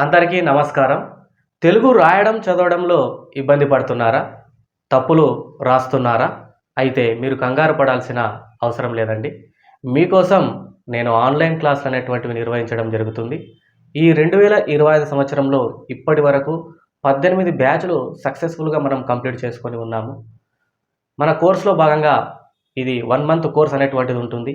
అందరికీ నమస్కారం. తెలుగు రాయడం చదవడంలో ఇబ్బంది పడుతున్నారా? తప్పులు రాస్తున్నారా? అయితే మీరు కంగారు పడాల్సిన అవసరం లేదండి. మీకోసం నేను ఆన్లైన్ క్లాస్ అనేటువంటివి నిర్వహించడం జరుగుతుంది. ఈ రెండు వేల ఇరవై ఐదు సంవత్సరంలో ఇప్పటి వరకు పద్దెనిమిది బ్యాచ్లు సక్సెస్ఫుల్గా మనం కంప్లీట్ చేసుకొని ఉన్నాము. మన కోర్సులో భాగంగా ఇది వన్ మంత్ కోర్స్ అనేటువంటిది ఉంటుంది.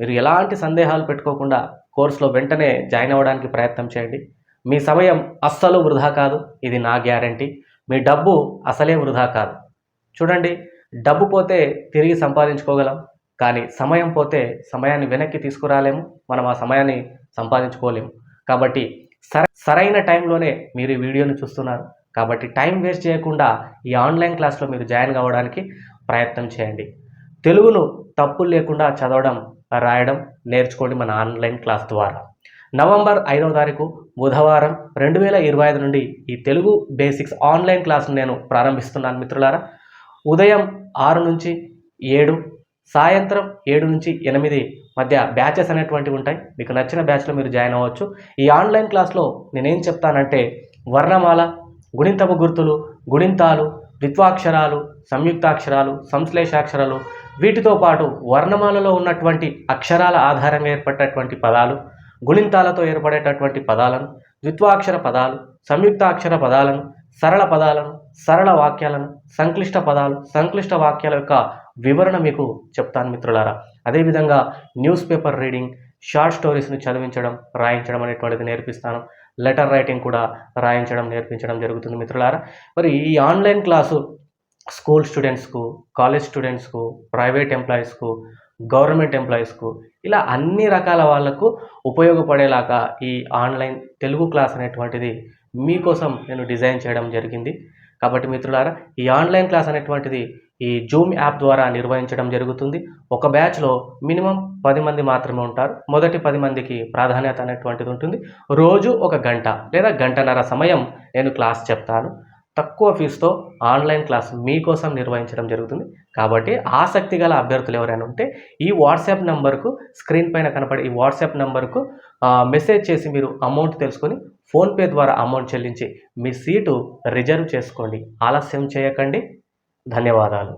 మీరు ఎలాంటి సందేహాలు పెట్టుకోకుండా కోర్సులో వెంటనే జాయిన్ అవ్వడానికి ప్రయత్నం చేయండి. మీ సమయం అస్సలు వృధా కాదు. ఇది నా గ్యారంటీ. మీ డబ్బు అసలే వృధా కాదు. చూడండి డబ్బు పోతే తిరిగి సంపాదించుకోగలం కానీ సమయం పోతే సమయాన్ని వెనక్కి తీసుకురాలేము మనం ఆ సమయాన్ని సంపాదించుకోలేము. కాబట్టి సర సరైన టైంలోనే మీరు ఈ వీడియోని చూస్తున్నారు. కాబట్టి టైం వేస్ట్ చేయకుండా ఈ ఆన్లైన్ క్లాస్లో మీరు జాయిన్ కావడానికి ప్రయత్నం చేయండి. తెలుగును తప్పులు లేకుండా చదవడం రాయడం నేర్చుకోండి మన ఆన్లైన్ క్లాస్ ద్వారా. నవంబర్ ఐదవ తారీఖు బుధవారం రెండు వేల ఇరవై ఐదు నుండి ఈ తెలుగు బేసిక్స్ ఆన్లైన్ క్లాస్ను నేను ప్రారంభిస్తున్నాను మిత్రులారా. ఉదయం ఆరు నుంచి ఏడు సాయంత్రం ఏడు నుంచి ఎనిమిది మధ్య బ్యాచెస్ అనేటువంటివి ఉంటాయి. మీకు నచ్చిన బ్యాచ్లో మీరు జాయిన్ అవ్వచ్చు. ఈ ఆన్లైన్ క్లాస్లో నేనేం చెప్తానంటే వర్ణమాల గుణింతపు గుర్తులు గుణింతాలు ద్విత్వాక్షరాలు సంయుక్తాక్షరాలు సంశ్లేషాక్షరాలు వీటితో పాటు వర్ణమాలలో ఉన్నటువంటి అక్షరాల ఆధారంగా ఏర్పడినటువంటి పదాలు గుణింతాలతో ఏర్పడేటటువంటి పదాలను ద్విత్వాక్షర పదాలు సంయుక్తాక్షర పదాలను సరళ పదాలను సరళ వాక్యాలను సంక్లిష్ట పదాలు సంక్లిష్ట వాక్యాల యొక్క వివరణ మీకు చెప్తాను మిత్రులారా. అదేవిధంగా న్యూస్ పేపర్ రీడింగ్ షార్ట్ స్టోరీస్ని చదివించడం రాయించడం అనేటువంటిది నేర్పిస్తాను. లెటర్ రైటింగ్ కూడా రాయించడం నేర్పించడం జరుగుతుంది మిత్రులారా. మరి ఈ ఆన్లైన్ క్లాసు స్కూల్ స్టూడెంట్స్కు కాలేజ్ స్టూడెంట్స్కు ప్రైవేట్ ఎంప్లాయీస్కు గవర్నమెంట్ ఎంప్లాయీస్కు ఇలా అన్ని రకాల వాళ్ళకు ఉపయోగపడేలాగా ఈ ఆన్లైన్ తెలుగు క్లాస్ అనేటువంటిది మీకోసం నేను డిజైన్ చేయడం జరిగింది. కాబట్టి మిత్రులారా ఈ ఆన్లైన్ క్లాస్ అనేటువంటిది ఈ జూమ్ యాప్ ద్వారా నిర్వహించడం జరుగుతుంది. ఒక బ్యాచ్లో మినిమం పది మంది మాత్రమే ఉంటారు. మొదటి పది మందికి ప్రాధాన్యత అనేటువంటిది ఉంటుంది. రోజు ఒక గంట లేదా గంటన్నర సమయం నేను క్లాస్ చెప్తాను. తక్కువ ఫీజుతో ఆన్లైన్ క్లాస్ మీకోసం నిర్వహించడం జరుగుతుంది. కాబట్టి ఆసక్తి గల అభ్యర్థులు ఎవరైనా ఉంటే ఈ వాట్సాప్ నెంబర్కు స్క్రీన్ పైన కనపడే ఈ వాట్సాప్ నెంబర్కు మెసేజ్ చేసి మీరు అమౌంట్ తెలుసుకొని ఫోన్పే ద్వారా అమౌంట్ చెల్లించి మీ సీటు రిజర్వ్ చేసుకోండి. ఆలస్యం చేయకండి. ధన్యవాదాలు.